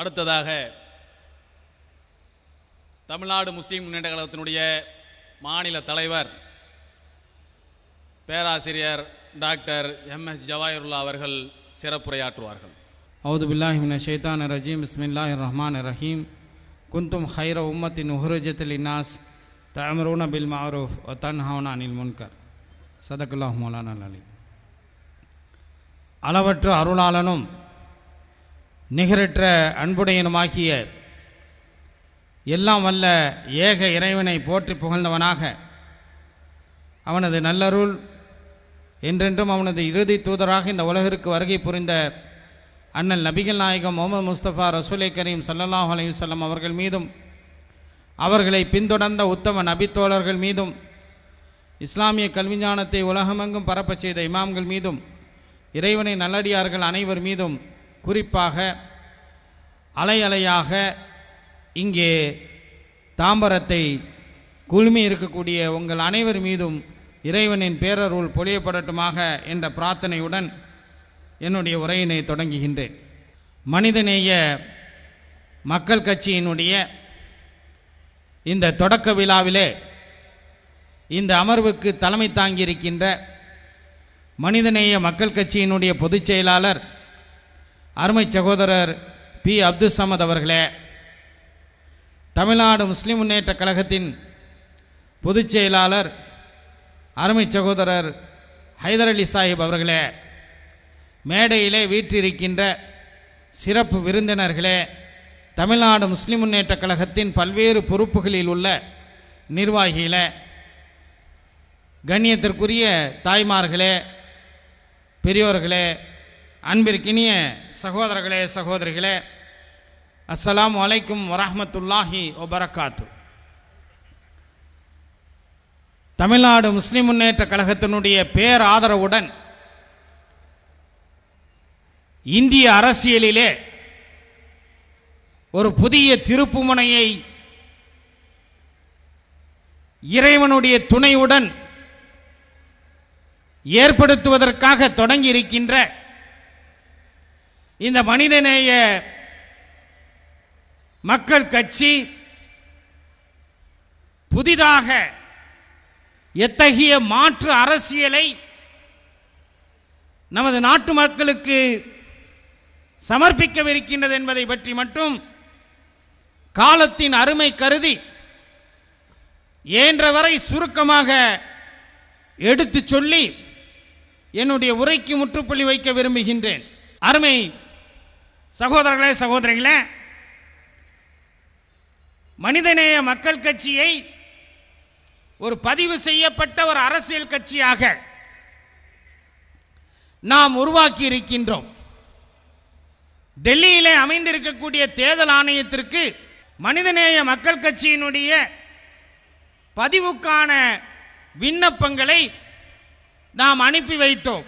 அடுத்ததாக தமிழ்நாடு முஸ்லீம் முன்னேற்ற கழகத்தினுடைய மாநில தலைவர் பேராசிரியர் டாக்டர் எம் எஸ் ஜவாஹிருல்லா அவர்கள் சிறப்புரையாற்றுவார்கள். அவுது பில்லாஹிமின் ஷைத்தான் ரஜீம் பிஸ்மில்லாஹ் ரஹ்மான் ரஹீம். குந்தும் ஹைர உம்மத்தின் உஹ்ரஜத்தில் இன்னாஸ் தமரூன பில் மாரூஃப் தன்ஹவுனா அனில் முன்கர். சதகுல்லாஹ் மௌலானா அலி. அளவற்ற அருளாளனும் நிகரற்ற அன்புடையனுமாகிய எல்லாம் வல்ல ஏக இறைவனை போற்றி புகழ்ந்தவனாக அவனது நல்லருள் என்றென்றும் அவனது இறுதி தூதராக இந்த உலகிற்கு வருகை புரிந்த அண்ணல் நபிகள் நாயகம் முகமது முஸ்தபா ரசூலை கரீம் சல்லாஹ் அலையுசல்லம் அவர்கள் மீதும் அவர்களை பின்தொடர்ந்த உத்தம நபித்தோழர்கள் மீதும் இஸ்லாமிய கல்விஞானத்தை உலகமெங்கும் பரப்பச் செய்த இமாம்கள் மீதும் இறைவனை நல்லடியார்கள் அனைவர் மீதும் குறிப்பாக அலை அலையாக இங்கே தாம்பரத்தை குழுமி இருக்கக்கூடிய உங்கள் அனைவர் மீதும் இறைவனின் பேரருள் பொழியப்படட்டுமாக என்ற பிரார்த்தனையுடன் என்னுடைய உரையினை தொடங்குகின்றேன். மனிதநேய மக்கள் கட்சியினுடைய இந்த தொடக்க விழாவிலே இந்த அமர்வுக்கு தலைமை தாங்கியிருக்கின்ற மனிதநேய மக்கள் கட்சியினுடைய பொதுச் செயலாளர் அருமை சகோதரர் பி. அப்துல் சமத் அவர்களே தமிழ்நாடு முஸ்லிம் முன்னேற்ற கழகத்தின் பொதுச் செயலாளர் அருமை சகோதரர் ஹைதர் அலி சாஹிப் அவர்களே மேடையிலே வீற்றிருக்கின்ற சிறப்பு விருந்தினர்களே தமிழ்நாடு முஸ்லிம் முன்னேற்ற கழகத்தின் பல்வேறு பொறுப்புகளில் உள்ள நிர்வாகிகளே கண்ணியத்திற்குரிய தாய்மார்களே பெரியோர்களே அன்பிற்கினிய சகோதரர்களே சகோதரிகளே அஸ்லாம் வலைக்கும் வரஹமத்துல்லாஹி ஒபரக்காத்து தமிழ்நாடு முஸ்லிம் முன்னேற்ற கழகத்தினுடைய பேர் ஆதரவுடன் இந்திய அரசியலிலே ஒரு புதிய திருப்புமுனையை இறைவனுடைய துணையுடன் ஏற்படுத்துவதற்காக தொடங்கி இருக்கின்ற இந்த மனிதநேய மக்கள் கட்சி புதிதாக எத்தகைய மாற்று அரசியலை நமது நாட்டு மக்களுக்கு சமர்ப்பிக்கவிருக்கின்றது என்பதை பற்றி மட்டும் காலத்தின் அருமை கருதி இயன்றவரை சுருக்கமாக எடுத்துச் சொல்லி என்னுடைய உரைக்கு முற்றுப்புள்ளி வைக்க விரும்புகின்றேன். அருமை சகோதரர்களே சகோதரிகளே மனிதநேய மக்கள் கட்சியை ஒரு பதிவு செய்யப்பட்ட ஒரு அரசியல் கட்சியாக நாம் உருவாக்கி இருக்கின்றோம் டெல்லியிலே அமைந்திருக்கக்கூடிய தேர்தல் ஆணையத்திற்கு மனிதநேய மக்கள் கட்சியினுடைய பதிவுக்கான விண்ணப்பங்களை நாம் அனுப்பி வைத்தோம்.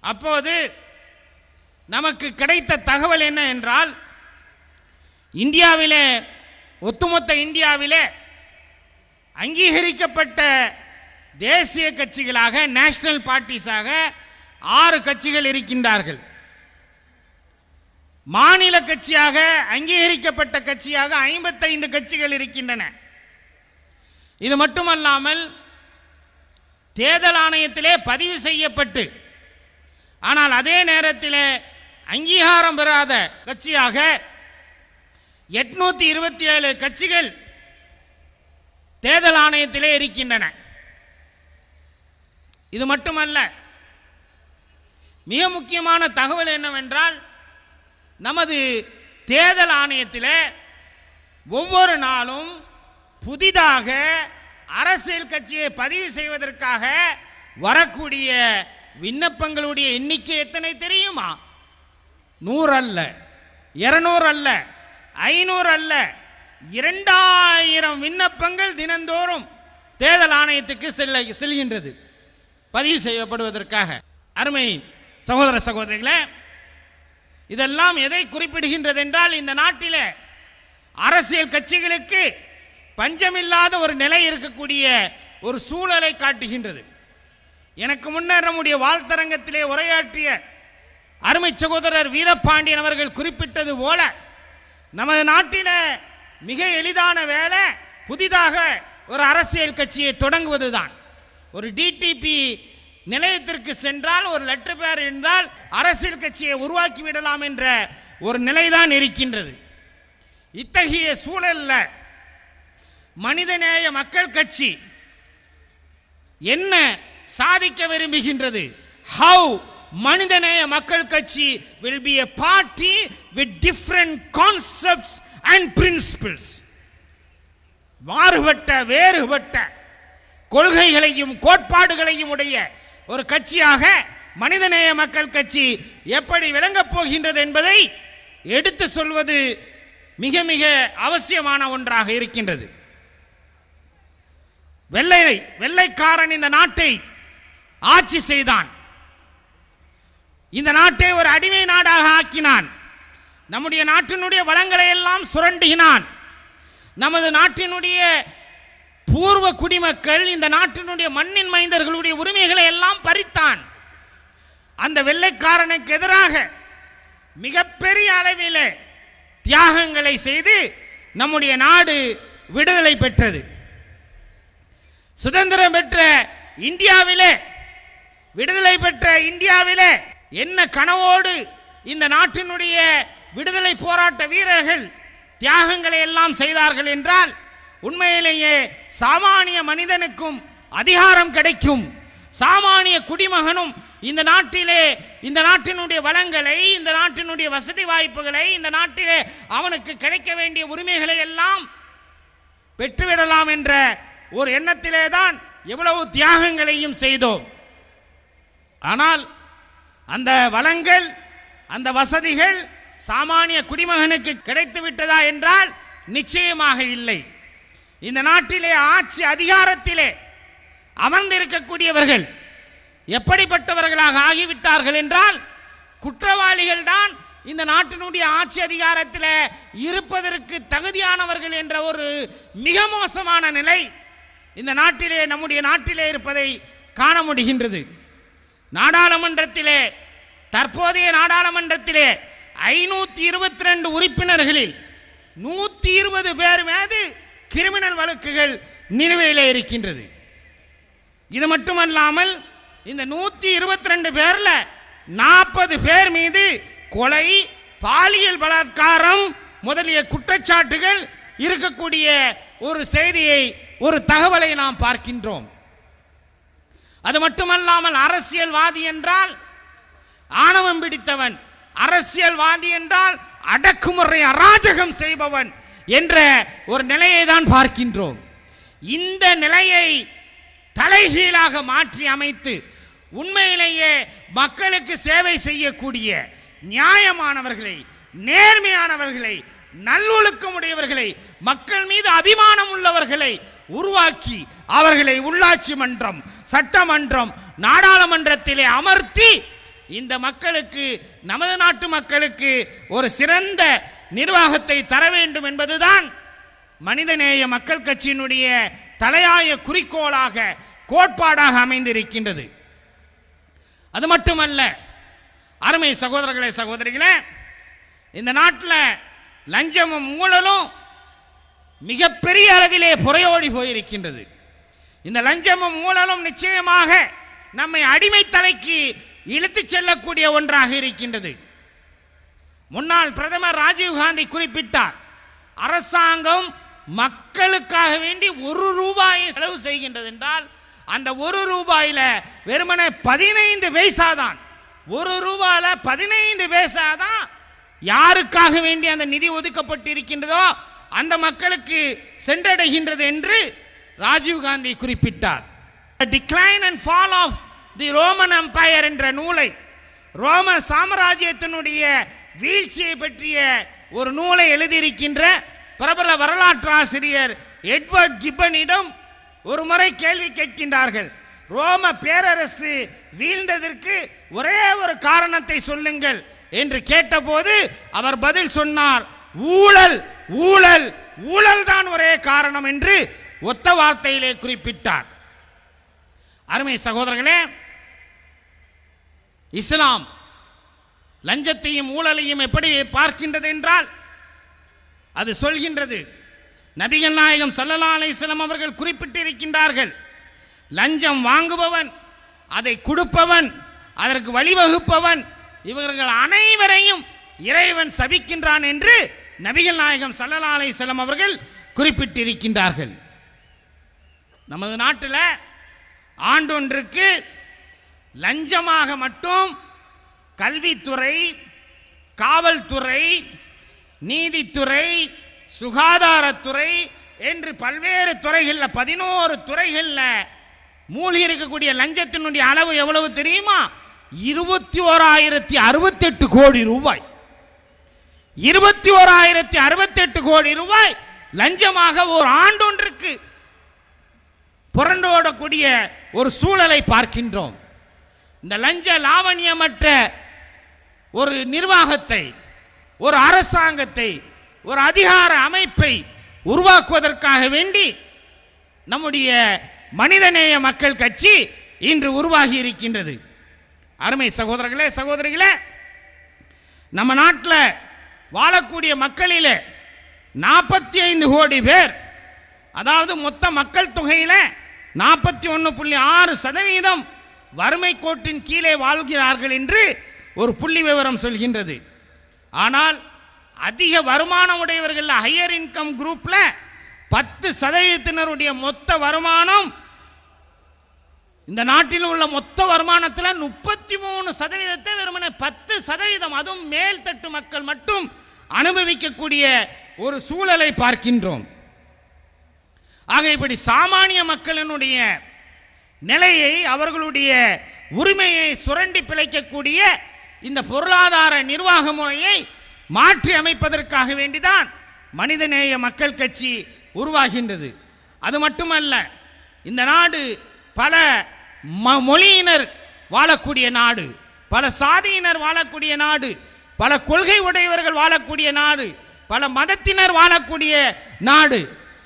அப்போது நமக்கு கிடைத்த தகவல் என்ன என்றால் இந்தியாவிலே ஒட்டுமொத்த இந்தியாவிலே அங்கீகரிக்கப்பட்ட தேசிய கட்சிகளாக நேஷனல் பார்ட்டிஸாக ஆறு கட்சிகள் இருக்கின்றார்கள். மாநில கட்சியாக அங்கீகரிக்கப்பட்ட கட்சியாக ஐம்பத்தைந்து கட்சிகள் இருக்கின்றன. இது மட்டுமல்லாமல் தேர்தல் ஆணையத்திலே பதிவு செய்யப்பட்டு ஆனால் அதே நேரத்தில் அங்கீகாரம் பெறாத கட்சியாக எட்நூத்தி இருபத்தி ஏழு கட்சிகள் தேர்தல் ஆணையத்திலே இருக்கின்றன. இது மட்டுமல்ல மிக முக்கியமான தகவல் என்னவென்றால் நமது தேர்தல் ஆணையத்தில் ஒவ்வொரு நாளும் புதிதாக அரசியல் கட்சியை பதிவு செய்வதற்காக வரக்கூடிய விண்ணப்பங்களுடைய எண்ணிக்கை எத்தனை தெரியுமா? நூறு அல்ல இருநூறு அல்ல ஐநூறு அல்ல இரண்டாயிரம் விண்ணப்பங்கள் தினந்தோறும் தேர்தல் ஆணையத்துக்கு செல்ல செல்கின்றது. பதிவு செய்யப்படுவதற்காக. அருமை சகோதர சகோதரிகளே இதெல்லாம் எதை குறிப்பிடுகின்றது என்றால் இந்த நாட்டில் அரசியல் கட்சிகளுக்கு பஞ்சமில்லாத ஒரு நிலை இருக்கக்கூடிய ஒரு சூழலை காட்டுகின்றது. எனக்கு முன்னர் நம்முடைய வாழ்த்தரங்கத்திலே உரையாற்றிய அருமை சகோதரர் வீரபாண்டியன் அவர்கள் குறிப்பிட்டது போல நமது நாட்டில் மிக எளிதான வேலை புதிதாக ஒரு அரசியல் கட்சியை தொடங்குவது தான் ஒரு டிடிபி நிலையத்திற்கு சென்றால் ஒரு லெட்டர் பேர் என்றால் அரசியல் கட்சியை உருவாக்கி விடலாம் என்ற ஒரு நிலைதான் இருக்கின்றது. இத்தகைய சூழல்ல மனிதநேய மக்கள் கட்சி என்ன சாதிக்க விரும்புகின்றது? How Manithaneya Makkal Katchi will be a party with different concepts and principles மாறுபட்ட வேறுபட்ட கொள்கைகளையும் கோட்பாடுகளையும் உடைய ஒரு கட்சியாக மனிதநேய மக்கள் கட்சி எப்படி விளங்கப் போகின்றது என்பதை எடுத்து சொல்வது மிக மிக அவசியமான ஒன்றாக இருக்கின்றது. வெள்ளை வெள்ளைக்காரன் இந்த நாட்டை ஆட்சி செய்தான். இந்த நாட்டை ஒரு அடிமை நாடாக ஆக்கினான். நம்முடைய நாட்டினுடைய வளங்களை எல்லாம் சுரண்டுகினான். நமது நாட்டினுடைய பூர்வ குடிமக்கள் இந்த நாட்டினுடைய மண்ணின் மைந்தர்களுடைய உரிமைகளை எல்லாம் பறித்தான். அந்த வெள்ளைக்காரனுக்கு எதிராக மிகப்பெரிய அளவில் தியாகங்களை செய்து நம்முடைய நாடு விடுதலை பெற்றது. சுதந்திரம் பெற்ற இந்தியாவிலே விடுதலை பெற்ற இந்தியாவிலே என்ன கனவோடு இந்த நாட்டினுடைய விடுதலை போராட்ட வீரர்கள் தியாகங்களை எல்லாம் செய்தார்கள் என்றால் உண்மையிலேயே சாமானிய மனிதனுக்கும் அதிகாரம் கிடைக்கும். சாமானிய குடிமகனும் இந்த நாட்டிலே இந்த நாட்டினுடைய வளங்களை இந்த நாட்டினுடைய வசதி வாய்ப்புகளை இந்த நாட்டிலே அவனுக்கு கிடைக்க வேண்டிய உரிமைகளை எல்லாம் பெற்றுவிடலாம் என்ற ஒரு எண்ணத்திலே தான் எவ்வளவு தியாகங்களையும் செய்தோம். ஆனால் அந்த வளங்கள் அந்த வசதிகள் சாமானிய குடிமகனுக்கு கிடைத்து விட்டதா என்றால் நிச்சயமாக இல்லை. இந்த நாட்டிலே ஆட்சி அதிகாரத்திலே அமர்ந்திருக்கக்கூடியவர்கள் எப்படிப்பட்டவர்களாக ஆகிவிட்டார்கள் என்றால் குற்றவாளிகள் தான் இந்த நாட்டினுடைய ஆட்சி அதிகாரத்தில் இருப்பதற்கு தகுதியானவர்கள் என்ற ஒரு மிக மோசமான நிலை இந்த நாட்டிலே நம்முடைய நாட்டிலே இருப்பதை காண முடிகின்றது. நாடாளுமன்றத்திலே தற்போதைய நாடாளுமன்றத்திலே ஐநூத்தி இருபத்தி ரெண்டு உறுப்பினர்களில் நூத்தி இருபது பேர் மீது கிரிமினல் வழக்குகள் நிலுவையில் இருக்கின்றது. இது மட்டுமல்லாமல் இந்த நூத்தி இருபத்தி ரெண்டு பேர்ல நாற்பது பேர் மீது கொலை பாலியல் பலாத்காரம் முதலிய குற்றச்சாட்டுகள் இருக்கக்கூடிய ஒரு செய்தியை ஒரு தகவலை நாம் பார்க்கின்றோம். அது மட்டுமல்லாமல் அரசியல்வாதி என்றால் ஆணவம் பிடித்தவன் அரசியல்வாதி என்றால் அடக்குமுறை அராஜகம் செய்பவன் என்ற ஒரு நிலையை தான் பார்க்கின்றோம். இந்த நிலையை தலைகீழாக மாற்றி அமைத்து உண்மையிலேயே மக்களுக்கு சேவை செய்யக்கூடிய நியாயமானவர்களை நேர்மையானவர்களை நல்லொழுக்கம் உடையவர்களை மக்கள் மீது அபிமானம் உள்ளவர்களை உருவாக்கி அவர்களை உள்ளாட்சி மன்றம் சட்டமன்றம் நாடாளுமன்றத்திலே அமர்த்தி இந்த மக்களுக்கு நமது நாட்டு மக்களுக்கு ஒரு சிறந்த நிர்வாகத்தை தர வேண்டும் என்பதுதான் மனிதநேய மக்கள் கட்சியினுடைய தலையாய குறிக்கோளாக கோட்பாடாக அமைந்திருக்கின்றது. அது மட்டுமல்ல அருமை சகோதரர்களே சகோதரிகளே இந்த நாட்டில் லஞ்சமும் ஊழலும் மிகப்பெரிய அளவிலே புறையோடி போயிருக்கின்றது. இந்த லஞ்சமும் ஊழலும் நிச்சயமாக நம்மை அடிமைத்தலைக்கு இழுத்துச் செல்லக்கூடிய ஒன்றாக இருக்கின்றது. முன்னாள் பிரதமர் ராஜீவ்காந்தி குறிப்பிட்டார் அரசாங்கம் மக்களுக்காக வேண்டி ஒரு ரூபாயை செலவு செய்கின்றது என்றால் அந்த ஒரு ரூபாயில் வெறுமனே பதினைந்து பைசா தான். ஒரு ரூபாயில் பதினைந்து பைசா தான் யாருக்காக வேண்டி அந்த நிதி ஒதுக்கப்பட்டு இருக்கின்றதோ அந்த மக்களுக்கு சென்றடைகின்றது என்று ராஜீவ்காந்தி குறிப்பிட்டார். Decline and fall of the Roman empire என்ற நூலை ரோம சாம்ராஜ்யத்தினுடைய வீழ்ச்சியை பற்றிய ஒரு நூலை எழுதியிருக்கின்ற பிரபல வரலாற்று ஆசிரியர் எட்வர்ட் கிப்பனிடம் ஒரு முறை கேள்வி கேட்கின்றார்கள். ரோம பேரரசு வீழ்ந்ததற்கு ஒரே ஒரு காரணத்தை சொல்லுங்கள் என்று கேட்டபோது அவர் பதில் சொன்னார் ஊழல். ஊழல் ஊழல் தான் ஒரே காரணம் என்று ஒத்த வார்த்தையிலே குறிப்பிட்டார். அருமை சகோதரர்களே இஸ்லாம் லஞ்சத்தையும் ஊழலையும் எப்படி பார்க்கின்றது என்றால் அது சொல்கின்றது. நபிகள் நாயகம் சல்லல்லா அலிஸ்லாம் அவர்கள் குறிப்பிட்டிருக்கின்றார்கள். லஞ்சம் வாங்குபவன் அதை கொடுப்பவன் அதற்கு வழிவகுப்பவன் இவர்கள் அனைவரையும் இறைவன் சபிக்கின்றான் என்று நபிகள் நாயகம் ஸல்லல்லாஹு அலைஹி அவர்கள் குறிப்பிட்டிருக்கின்றார்கள். நமது நாட்டில் ஆண்டொன்றுக்கு லஞ்சமாக மட்டும் கல்வித்துறை காவல்துறை நீதித்துறை சுகாதாரத்துறை என்று பல்வேறு துறைகளில் பதினோரு துறைகளில் மூழ்கி இருக்கக்கூடிய லஞ்சத்தினுடைய அளவு எவ்வளவு தெரியுமா? இருபத்தி ஓராயிரத்தி அறுபத்தெட்டு கோடி ரூபாய். இருபத்தி ஓராயிரத்தி அறுபத்தெட்டு கோடி ரூபாய் லஞ்சமாக ஒரு ஆண்டொன்றுக்கு புரண்டோடக்கூடிய ஒரு சூழலை பார்க்கின்றோம். இந்த லஞ்ச லாவணியமற்ற ஒரு நிர்வாகத்தை ஒரு அரசாங்கத்தை ஒரு அதிகார அமைப்பை உருவாக்குவதற்காக வேண்டி நம்முடைய மனிதநேய மக்கள் கட்சி இன்று உருவாகி இருக்கின்றது. அருமை சகோதரர்களே சகோதரிகளே நம்ம நாட்டில் வாழக்கூடிய மக்களிலே நாற்பத்தி ஐந்து கோடி பேர். அதாவது மொத்த மக்கள் தொகையில் நாற்பத்தி ஒன்று புள்ளி ஆறு சதவீதம் வறுமை கோட்டின் கீழே வாழ்கிறார்கள் என்று ஒரு புள்ளி விவரம் சொல்கின்றது. ஆனால் அதிக வருமானம் உடையவர்கள் ஹையர் இன்கம் குரூப்பில் பத்து சதவீதத்தினருடைய மொத்த வருமானம் இந்த நாட்டில் உள்ள மொத்த வருமானத்தில் முப்பத்தி மூணு சதவீதத்தை வெறுமனே பத்து சதவீதம். அதுவும் மேல்தட்டு மக்கள் மட்டும் அனுபவிக்கக்கூடிய ஒரு சூழலை பார்க்கின்றோம். ஆக இப்படி சாமானிய மக்களினுடைய நிலையை அவர்களுடைய உரிமையை சுரண்டி பிழைக்கக்கூடிய இந்த பொருளாதார நிர்வாக முறையை மாற்றி அமைப்பதற்காக வேண்டிதான் மனிதநேய மக்கள் கட்சி உருவாகின்றது. அது மட்டுமல்ல இந்த நாடு பல மொழியினர் வாழக்கூடிய நாடு பல சாதியினர் வாழக்கூடிய நாடு பல கொள்கை உடையவர்கள் வாழக்கூடிய நாடு பல மதத்தினர் வாழக்கூடிய நாடு.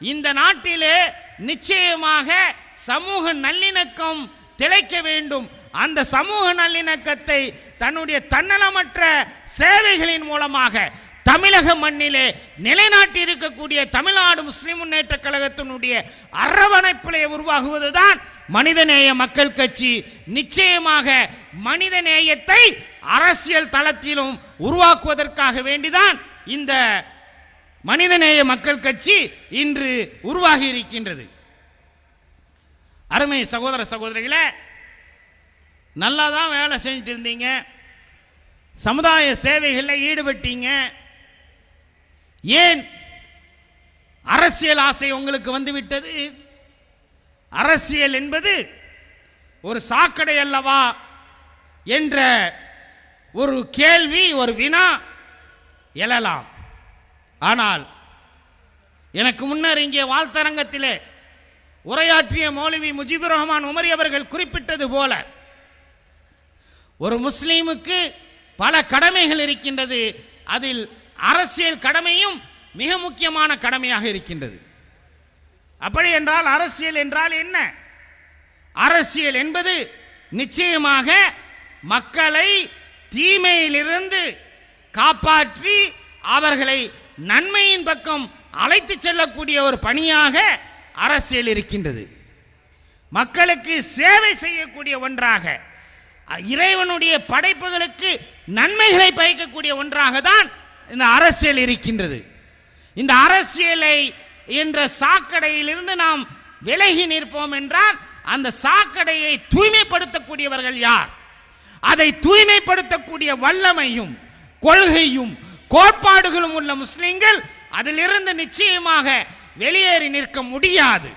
இந்த நாட்டிலே நிச்சயமாக சமூக நல்லிணக்கம் திளைக்க வேண்டும். அந்த சமூக நல்லிணக்கத்தை தன்னுடைய தன்னலமற்ற சேவைகளின் மூலமாக தமிழக மண்ணிலே நிலைநாட்டி இருக்கக்கூடிய தமிழ்நாடு முஸ்லிம் முன்னேற்ற கழகத்தினுடைய அரவணைப்பிலே உருவாகுவதுதான் மனிதநேய மக்கள் கட்சி. நிச்சயமாக மனிதநேயத்தை அரசியல் தளத்திலும் உருவாக்குவதற்காக வேண்டிதான் இந்த மனிதநேய மக்கள் கட்சி இன்று உருவாகி இருக்கின்றது அருமை சகோதர சகோதரிகளே நல்லா தான் வேலை செஞ்சுட்டு இருந்தீங்க சமுதாய சேவைகளில் ஈடுபட்டீங்க. ஏன் அரசியல் ஆசை உங்களுக்கு வந்துவிட்டது? அரசியல் என்பது ஒரு சாக்கடை அல்லவா என்ற ஒரு கேள்வி ஒரு வினா எழலாம். ஆனால் எனக்கு முன்னர் இங்கே வாழ்த்தரங்கத்திலே உரையாற்றிய மௌலவி முஜிபுர் ரஹ்மான் உமரி அவர்கள் குறிப்பிட்டது போல ஒரு முஸ்லீமுக்கு பல கடமைகள் இருக்கின்றது. அதில் அரசியல் கடமையும் மிக முக்கியமான கடமையாக இருக்கின்றது. அப்படி என்றால் அரசியல் என்றால் என்ன? அரசியல் என்பது நிச்சயமாக மக்களை தீமையிலிருந்து காப்பாற்றி அவர்களை நன்மையின் பக்கம் அழைத்து செல்லக்கூடிய ஒரு பணியாக அரசியல் இருக்கின்றது. மக்களுக்கு சேவை செய்யக்கூடிய ஒன்றாக இறைவனுடைய படைப்புகளுக்கு நன்மைகளை பயக்கக்கூடிய ஒன்றாக தான் இந்த அரசியல் இருக்கின்றது. இந்த அரசியலை என்ற சாக்கடையிலிருந்து நாம் விலகி நிற்போம் என்றால் அந்த சாக்கடையை தூய்மைப்படுத்தக்கூடியவர்கள் யார்? அதை தூய்மைப்படுத்தக்கூடிய வல்லமையும் கொள்கையும் கோட்பாடுகளும் உள்ள முஸ்லிம்கள் அதிலிருந்து நிச்சயமாக வெளியேறி நிற்க முடியாது.